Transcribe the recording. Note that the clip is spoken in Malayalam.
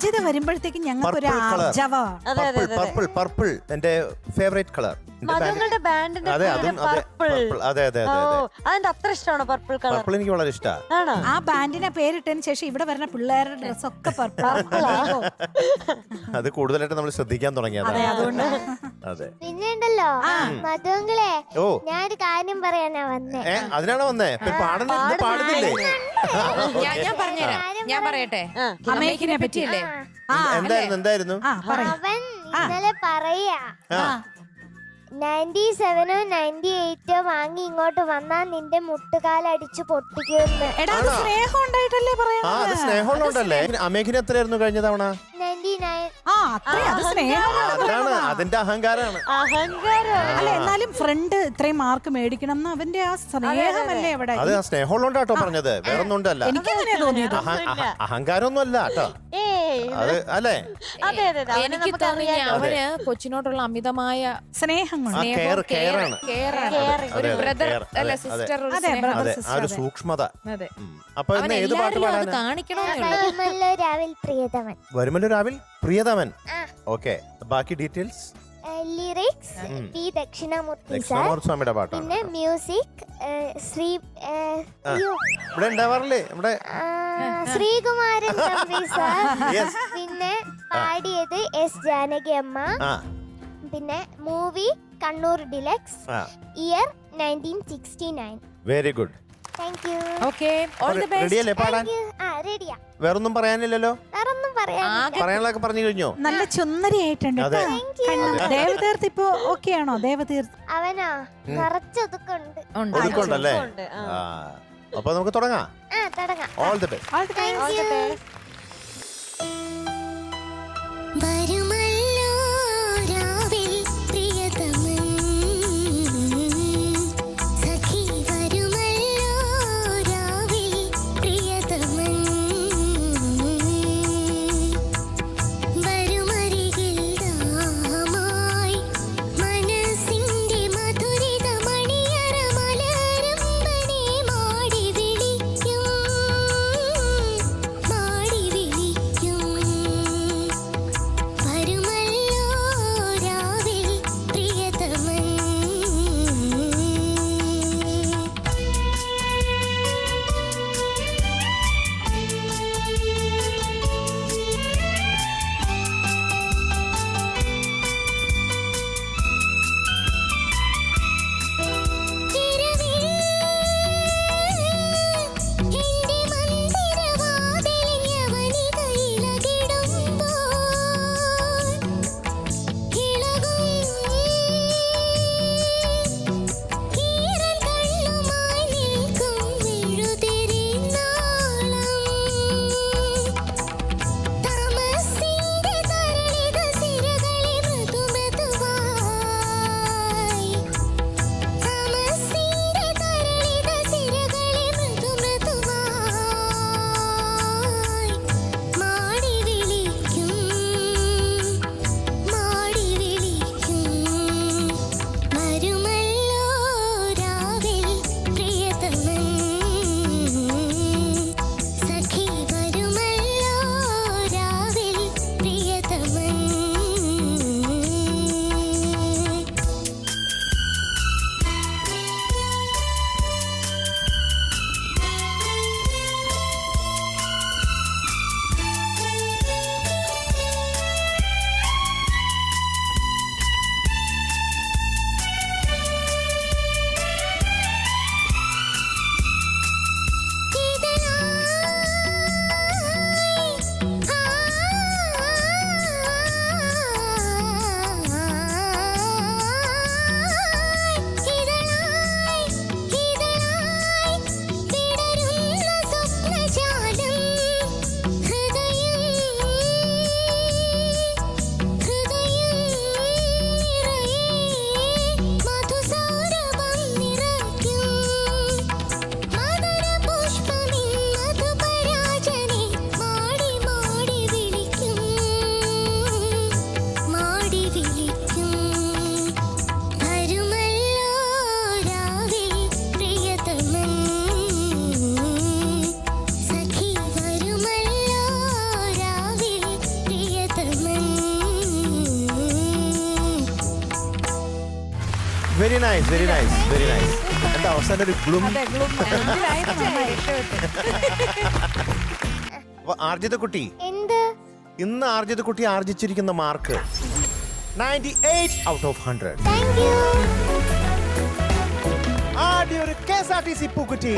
സാജിദ് വരുമ്പോഴത്തേക്ക് ഞങ്ങൾക്ക് ഒരു Purple colour. ആർജവ. അതെ അതെ പർപ്പിൾ അതെ പർപ്പിൾ പർപ്പിൾ എന്റെ ഫേവറേറ്റ് കളർ മധുങ്ങളുടെ ബാൻഡിന്റെ അതെ പേര് അതും അതെ പർപ്പിൾ purple. അതെ അതെ ഓ അതെ. അതെ അതെന്താ അത്ര ഇഷ്ടമാണോ പർപ്പിൾ കളർ പർപ്പിൾ എനിക്ക് വളരെ ഇഷ്ടമാണ് ആണോ? ആ ബാൻഡിനെ പേരിട്ടതിന് ശേഷം ഇവിടെ വരുന്ന പിള്ളേരുടെ ഡ്രസ്സൊക്കെ പർപ്പിൾ അത് കൂടുതലായിട്ട് നമ്മൾ ശ്രദ്ധിക്കാൻ തുടങ്ങിയതാണ്. അതുകൊണ്ട്. അതെ. പിന്നെ ഉണ്ടല്ലോ മധുങ്ങളെ ഓ. ഞാനൊരു കാര്യം പറയാനാ വന്നേ. ഏ അതിനാണോ വന്നേ? ഇപ്പൊ പാടുന്നില്ലേ? ഞാൻ ഞാൻ പറഞ്ഞുതരാം. ഞാൻ പറയട്ടെ? ആ. അമേക്കിനെ പറ്റിയല്ലേ? ആ. എന്തായിരുന്നു എന്തായിരുന്നു? ആ പറയും അവൻ ഇന്നലെ പറയാ. ആ നയന്റി സെവനോ നയന്റി എയ്റ്റോ വാങ്ങി ഇങ്ങോട്ട് വന്നാൽ നിന്റെ മുട്ടുകാലടിച്ച് പൊട്ടിക്കുമെന്ന്. എടാ അത് സ്നേഹം ഉണ്ടായിട്ടല്ലേ ആ അത് സ്നേഹമുള്ളതല്ലേ? അമേഘിന് എത്രയായിരുന്നു കഴിഞ്ഞ തവണ? നയന്റി നയൻ ആ അത്രേ അത് സ്നേഹം അതാണ് അതിന്റെ അഹങ്കാരമാണ് അഹങ്കാരം. അല്ല എന്നാലും ഫ്രണ്ട് ഇത്രയും മാർക്ക് മേടിക്കണം എന്ന് അവന്റെ ആ സ്നേഹമല്ലേ അവിടെ. അത് ആ സ്നേഹമുള്ളതുകൊണ്ടാട്ടോ പറഞ്ഞത്. വേറൊന്നുകൊണ്ടല്ല എനിക്ക് അങ്ങനെ തോന്നിയത്. അഹ- അഹ- അഹങ്കാരമൊന്നും അല്ല കേട്ടോ. ഏയ് അത് അല്ലേ? അതെ അതെ അതെ. അവനെ എനിക്ക് തോന്നി നമുക്കറിയാലോ അവന് കൊച്ചിനോട്ടുള്ള അമിതമായ സ്നേഹം കൊണ്ട് ആ കെയർ കെയർ ആണ് care ആണ്. Caring. ഒരു അതെ, അതെ, ബ്രദർ care. അല്ല അതെ, സിസ്റ്റർ ഒരു അതെ, സ്നേഹം. brother. അതെ ആ ഒരു അതെ. സൂക്ഷ്മത. അതെ. ഉം. അപ്പൊ അവൻ ഇന്ന് ഏത് പാട്ട് എല്ലാവരിലും അത് പാടാനാ കാണിക്കണമെന്നേ വരുമല്ലോ രാവിൽ പ്രിയതമൻ. വരുമല്ലോ രാവിൽ പ്രിയതമൻ. ഓക്കെ. ബാക്കി details? Lyrics P Dakshinamoorthy sir. Dakshinamoorthy സ്വാമിയുടെ പാട്ടാണ് പിന്നെ മ്യൂസിക് ശ്രീ ഇവിടെ ഉണ്ടാവാറില്ലേ നമ്മുടെ ശ്രീകുമാരൻ തമ്പി സാർ. പിന്നെ പാടിയത് എസ് ജാനകി അമ്മ. പിന്നെ movie Kannur deluxe. Year nineteen sixty nine very good thank you okay all the best അല്ലേ പാടാൻ? ആ റെഡിയാ വേറൊന്നും പറയാനില്ലല്ലോ? വേറൊന്നും പറയാനുള്ളതൊക്കെ പറഞ്ഞു കഴിഞ്ഞോ? നല്ല ചുന്നരിയായിട്ടുണ്ട് അതെ. കണ്ണം ദേവതീർത്ത് ഇപ്പൊ ഓക്കെ ആണോ ദേവതീർത്ത് അവനാ നിറച്ചൊതുക്കുണ്ട്. ഉണ്ട്. ഒതുക്കുണ്ടല്ലേ? ഉണ്ട്, ആ. ആ. അപ്പൊ നമുക്ക് തുടങ്ങാം. ആ തുടങ്ങാം. All the best All the best. Thank you very nice very nice very nice എന്താ അവസാനം ഒരു ഗ്ലൂം? അപ്പൊ ആർജിത കുട്ടി. എന്ത്? ഇന്ന് ആർജിത കുട്ടി ആർജിച്ചിരിക്കുന്ന mark ninety eight out of hundred. ആദ്യ ഒരു K S R T C പൂക്കുറ്റി.